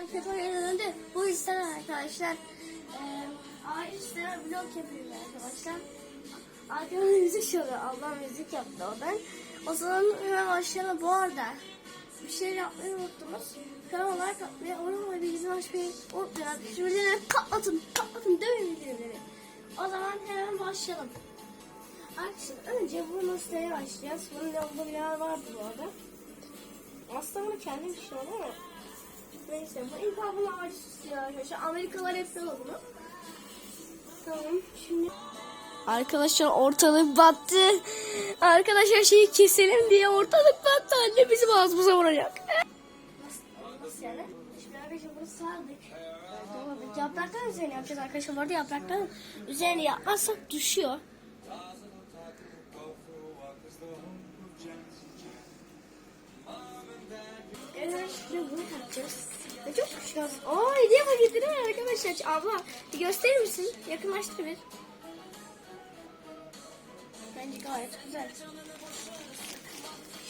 Döndü. Bu yüzden arkadaşlar eee ailesine vlog yapıyoruz arkadaşlar. Arkadan müzik çalıyor. Ablam müzik yaptı o ben. O zaman hemen başlayalım. Bu arada bir şey yapmayı unuttunuz. Kanala like atmayı, abone olmayı, bilgisini açmayı unutmayın. Arkadaşlar bildirimleri patlatın, patlatın, dövün bildirimleri. O zaman hemen başlayalım. Arkadaşlar önce bu siteye başlayacağız. Bunun ne olduğu bir vardı bu arada. Aslında bunu kendim düşünüyorum ama neyse bu ilk abla ağacı süslüyor arkadaşlar. Amerikalılar yapıyor bunu. Tamam şimdi Arkadaşlar ortalık battı. Arkadaşlar şeyi keselim diye ortalık battı. Anne bizim ağzımıza vuracak. Nasıl, nasıl yani? Şimdi arkadaşlar bunu sardık. Yapraktan üzerine yapacağız arkadaşlar. Bu arada yapraktan üzerine yapmazsak düşüyor. Evet şimdi bunu takacağız. Çok az. Aa hediye paketi değil mi arkadaşlar? Abla bir gösterir misin? Yakınlaştır bir. Bence gayet güzel.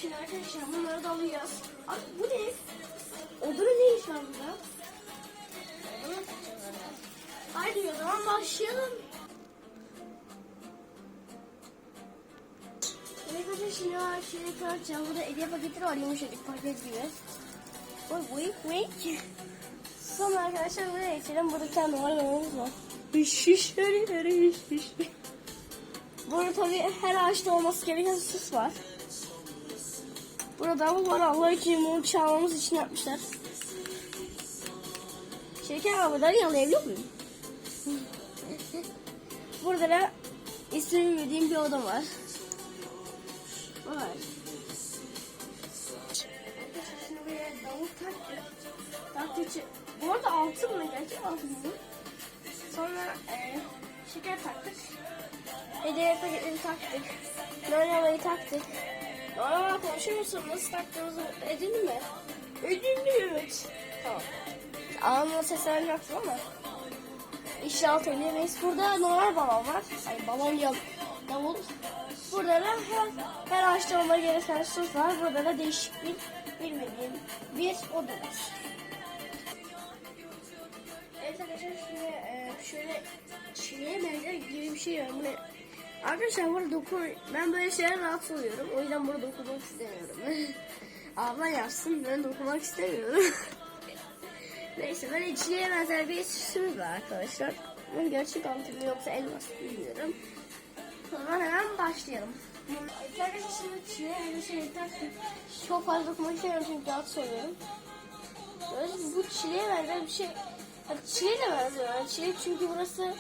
Şimdi arkadaşlar bunları da alacağız. Ay bu ne? Odunu ne var takacağız herhalde. Haydi o zaman başlayalım. Evet arkadaşlar şimdi var şöyle kıracağım. Burada hediye paketi var yumuşacık paket gibi. Oy wait wait. Sonra arkadaşlar buraya geçelim. Burada kendi var yolumuz var. Hış hış hış hış. Burada tabii her ağaçta olması gereken süs var. Burada bu var Allah için bunu çalmamız için yapmışlar. Şeker arabaları yalayabiliyor muyum? Burada da ismini bildiğim bir oda var. Var. Taktık. Taktıkça... Bu arada altın mı? Gerçek altın mı? Sonra e, şeker taktık. Hediye paketleri taktık. Normalayı taktık. Normal konuşur musun? Nasıl taktığımızı edin mi? Edindik. Tamam. Ağzına sesler yaptım ama. İnşallah söyleyemeyiz. Burada normal balon var. Ay balon yok. Davul. Burada da her, her ağaçta olma gereken sus var. Burada da değişik bir bilmediğim bir oda var. Evet arkadaşlar şimdi e, şöyle çileğe benzer gibi bir şey var. Ne? Arkadaşlar burada dokun ben böyle şeyler rahatsız oluyorum. O yüzden burada dokunmak istemiyorum. Abla yapsın ben dokunmak istemiyorum. Neyse böyle çileğe benzer bir süsümüz var arkadaşlar. Bunun gerçek altın mı yoksa elmas bilmiyorum. Başlayalım. Arkadaşlar şimdi şey taktık. Çok fazla dokunmak istemiyorum çünkü rahatsız oluyorum. Böyle bu çileğe benzer bir şey. Yani çileğe de benziyor. Yani çilek çünkü burası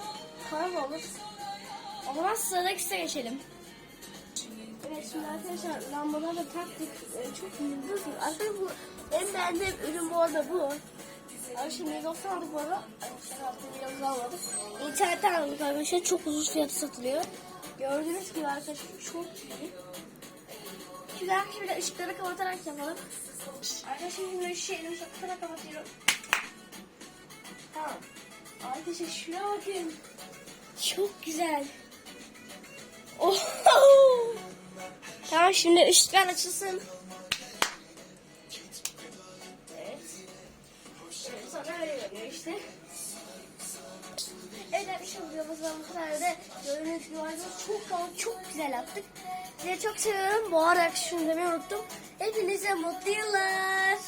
karabalık. O zaman sıradaki size geçelim. Evet şimdi arkadaşlar lambaları da taktık. Ee, çok yıldız. Arkadaşlar bu en beğendiğim ürün bu arada bu. Abi şimdi Migros'tan aldık bu arada. Migros'tan almadık. İnternetten aldık arkadaşlar. Çok ucuz fiyatı satılıyor. Gördüğünüz gibi arkadaşlar çok iyi. Şimdi de ışıkları kapatarak yapalım. Arkadaşlar şimdi şu elimi ışıkları kapatıyorum. Tamam. Arkadaşlar şuna bakın. Çok güzel. Oh. Tamam şimdi ışıklar açılsın. Evet. Şimdi sonra öyle görünüyor işte. Evet arkadaşlar videomuzdan bu kadar da gördüğünüz çok ama çok güzel yaptık. Sizi çok seviyorum. Bu arada şunu demeyi unuttum. Hepinize mutlu yıllar.